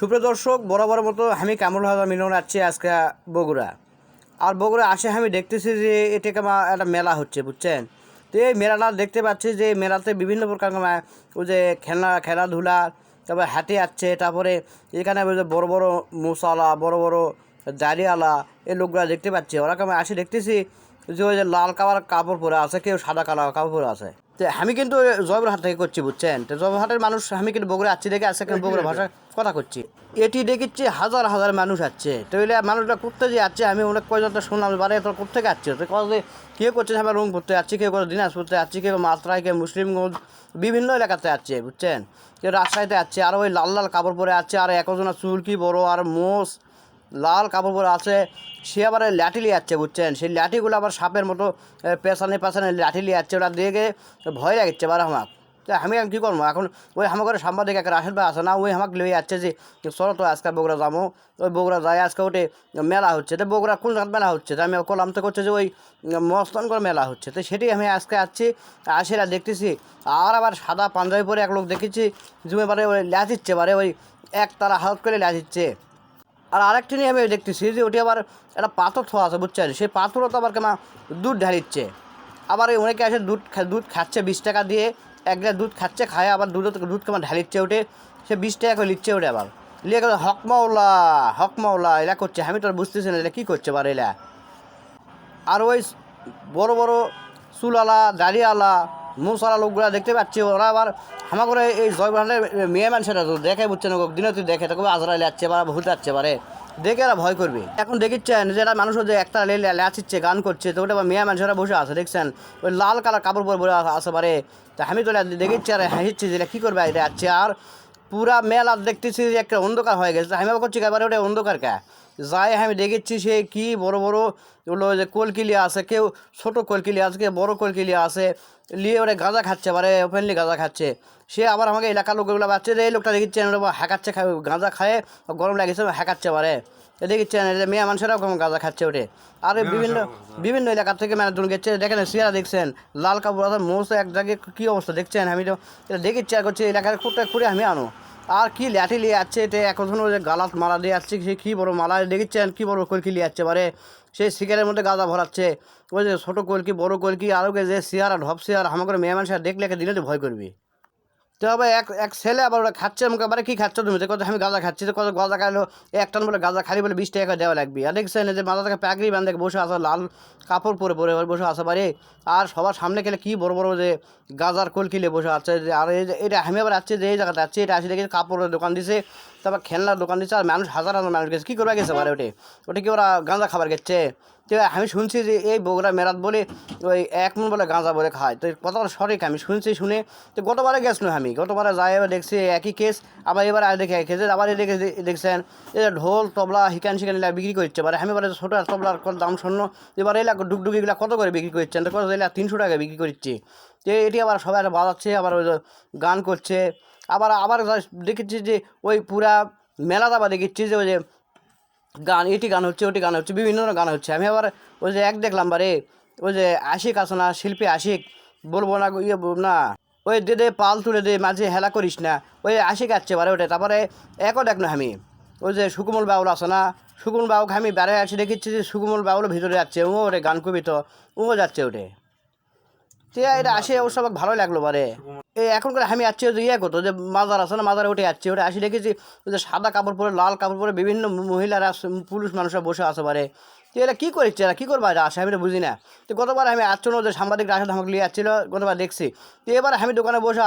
সুপ্রিয় দর্শক বরাবর মতো আমি কামরুল হাজার মিলন আছি আজকে বগুড়া। আর বগুড়া আসে আমি দেখতেছি যে এটা কেমন একটা মেলা হচ্ছে, বুঝছেন? তো এই মেলাটা দেখতে পাচ্ছি যে মেলাতে বিভিন্ন প্রকার ওই যে খেলনা, খেলাধুলা, তারপরে হাতি আছে তারপরে এখানে বড় বড় মশালা, বড় বড় দাড়িওয়ালা এই লোকগুলা দেখতে পাচ্ছি। ওরা আমি আসে দেখতেছি যে ওই যে লাল কালার কাপড় পরে আছে, কেউ সাদা কালার কাপড় পরে আছে। তো আমি কিন্তু জয়পুরহাট থেকে করছি, বুঝছেন? তো জয়পুরহাটের মানুষ, আমি কিন্তু বগুড়া আসছি দেখে কিন্তু বগুড়া ভাষা কথা করছি। এটি দেখেছি হাজার হাজার মানুষ আছে তো এলে মানুষটা করতে যে আছে আমি অনেক কয়জন তো শুনলাম বারে তোর কোথেকে আসছে। তো কত কে করছে আমি রুম করতে যাচ্ছি কেউ করে দিনাজপুরতে যাচ্ছি কেউ মাত্রায় কেউ মুসলিমগঞ্জ, বিভিন্ন এলাকাতে আছে বুঝছেন? কেউ রাজশাহীতে আছে আর ওই লাল লাল কাপড় পরে আছে আর একজনের চুল কি বড়, আর মোষ লাল কাপড় পরে আছে। সে আবার লাঠি লিয়ে যাচ্ছে, বুঝছেন? সেই লাঠিগুলো আবার সাপের মতো পেছানে পেছানে লাঠি লিয়ে যাচ্ছে। ওরা দেখে ভয় লাগছে এবার আমার তো আমি এখন কী করব? এখন ওই আমার ঘরে সাংবাদিক একটা রাশেদ ভাই আছে না, ওই আমাকে লিয়ে যাচ্ছে যে চলো তো আজকে বগুড়া যাব। ওই বগুড়া যায় আজকে ওটে মেলা হচ্ছে। তো বগুড়া কোন জায়গায় মেলা হচ্ছে? তো আমি কলাম তো করছে যে ওই করে মেলা হচ্ছে। তো সেটি আমি আজকে আসছি আসেরা দেখতেছি। আর আবার সাদা পাঞ্জাবি পরে এক লোক দেখেছি জুমে বারে ওই ল্যাচিচ্ছে বারে ওই এক তারা হাত করে ল্যাচিচ্ছে আর আরেকটি নিয়ে আমি দেখতেছি যে ওটি আবার একটা পাথর থোয়া আছে, বুঝছেন? সেই পাথরও তো আবার কেমন দুধ ঢালিচ্ছে। আবার অনেকে এসে দুধ দুধ খাচ্ছে, বিশ টাকা দিয়ে এক গ্লাস দুধ খাচ্ছে, খায় আবার দুধ দুধ কেমন ঢালিচ্ছে ওঠে সে বিশ টাকা করে নিচ্ছে ওঠে আবার। লিয়ে গেল হকমাওলা হকমাওলা এরা করছে। আমি তো আর বুঝতেছি না এটা কী করছে আবার এরা? আর ওই বড় বড় চুলালা দাড়িওয়ালা মুসালা লোকগুলা দেখতে পাচ্ছি, ওরা আবার আমার করে এই জয়বাহানের মেয়ে মানুষেরা তো দেখে বুঝছেন দিনে তুই দেখে তবে আজরাইলে যাচ্ছে বা ভূত যাচ্ছে পারে দেখে এরা ভয় করবে। এখন দেখিচ্ছেন যে এরা মানুষ যে একটা ল্যাচিচ্ছে গান করছে, তো ওটা মেয়ে মানুষেরা বসে আছে, দেখছেন? ওই লাল কালার কাপড় পরে বসে আসে পারে তা আমি তো দেখিচ্ছি আর হাসিচ্ছি যে কী করবে যাচ্ছে আর পুরা মেলা দেখতেছি যে একটা অন্ধকার হয়ে গেছে। আমি করছি এবারে ওটা অন্ধকার কে? যাই আমি দেখেছি সে কি বড় বড় ওগুলো যে কলকিলি আছে কেউ ছোট কলকিলি আছে কেউ বড় কলকিলি আছে নিয়ে ওরা গাঁজা খাচ্ছে এবারে ওপেনলি গাঁজা খাচ্ছে। সে আবার আমাকে এলাকার লোকগুলো বাচ্চা যে এই লোকটা দেখেছেন ওরা হ্যাকাচ্ছে খায় গাঁজা খায় গরম লাগেছে হ্যাকাচ্ছে এবারে এ যে মেয়ে মানুষেরাও গাঁজা খাচ্ছে ওঠে। আর বিভিন্ন বিভিন্ন এলাকা থেকে মানে মানুষজন গেছে দেখেন সিয়ারা দেখছেন লাল কাপড় মোষ এক জায়গায় কী অবস্থা দেখছেন? আমি তো এটা দেখেছি আর করছি এলাকার খুঁটে খুঁড়ে আমি আনো। আর কি ল্যাটি লিয়ে যাচ্ছে এটা এখন যে গালাত মালা দিয়ে যাচ্ছে, সে কী বড় মালা দেখেছেন? কী বড় কলকি লিয়ে যাচ্ছে বারে। সেই শিকারের মধ্যে গাঁদা ভরাচ্ছে। ওই যে ছোটো কলকি, বড় কলকি আরও যে শেয়ার আর ঢপ শেয়ার আমাকে মেয়ে মানুষের দেখলে তো ভয় করবি। তো আবার এক এক ছেলে আবার ওরা খাচ্ছে, আমাকে আবার কী খাচ্ছ তুমি? কত আমি গাঁজা খাচ্ছি তো কত গাঁজা খাইলো, এক টান বলে গাঁজা খালি বলে বিশ টাকা দেওয়া লাগবে। আর দেখছেন যে মাথা থেকে প্যাকরি বান্ধে বসে আসা লাল কাপড় পরে পরে এবার বসে আসা পারে আর সবার সামনে গেলে কী বড় বড় যে গাজার কলকিলে বসে আছে আর এটা আমি আবার আছি যে এই জায়গাতে যাচ্ছি এটা আসি দেখি কাপড়ের দোকান দিছে। তারপর খেলনার দোকান দিছে আর মানুষ হাজার হাজার মানুষ গেছে। কী করবা গেছে পারে ওটে? ওটা কি ওরা গাঁজা খাবার গেছে তো আমি শুনছি যে এই বগুড়া মেরাত বলে ওই এক মন বলে গাঁজা বলে খায়। তো কথাটা সঠিক আমি শুনছি শুনে। তো গতবারে গেছিল আমি। গতবারে যাই এবার দেখছি একই কেস আবার এবার আর দেখে কেস আবার এদিকে দে- দেখছেন, এই ঢোল, তবলা, হিকান শিকান এগুলা বিক্রি করছে। এবারে আমি এবারে ছোটো তবলার দাম শূন্য এবার এলা ডুকডুকি এগুলা কত করে বিক্রি করছেন? তো কত এলা তিনশো টাকা বিক্রি করছে। তো এটি আবার সবাই বাজাচ্ছে, আবার ওই গান করছে। আবার আবার দেখেছি যে ওই পুরা মেলাতে আবার দেখেছি যে ওই যে গান এটি গান হচ্ছে, ওটি গান হচ্ছে, বিভিন্ন গান হচ্ছে। আমি আবার ওই যে এক দেখলাম, বারে ওই যে আশিক আছে না, শিল্পী আশিক, বলব না ইয়ে না, ওই দে দে, পাল তুলে দে, মাঝে হেলা করিস না, ওই আশিক আসছে বারে ওটা তারপরে একও দেখ না আমি, ওই যে সুকুমল বাউল আছে না, সুকুমল বাউকে আমি বেড়ে আসি, দেখেছি যে সুকুমল বাউল ভিতরে যাচ্ছে ও ওরে গান কবি তো ও যাচ্ছে ওটে সে এটা আসে অবশ্য সব ভালো লাগল বারে এই এখন করে আমি যাচ্ছি হয়তো ইয়ে করতো, যে মাজার আছে না, মাজারে উঠে যাচ্ছি ওটা আসি দেখেছি যে সাদা কাপড় পরে, লাল কাপড় পরে বিভিন্ন মহিলারা পুরুষ মানুষরা বসে আছে বারে তো এরা কী করছে এরা? কী করবা আসে, আমি তো বুঝি না। তো গতবার আমি আসছিল যে সাংবাদিকরা আসলে আমাকে নিয়ে যাচ্ছিল গতবার দেখছি। তো এবার আমি দোকানে বসে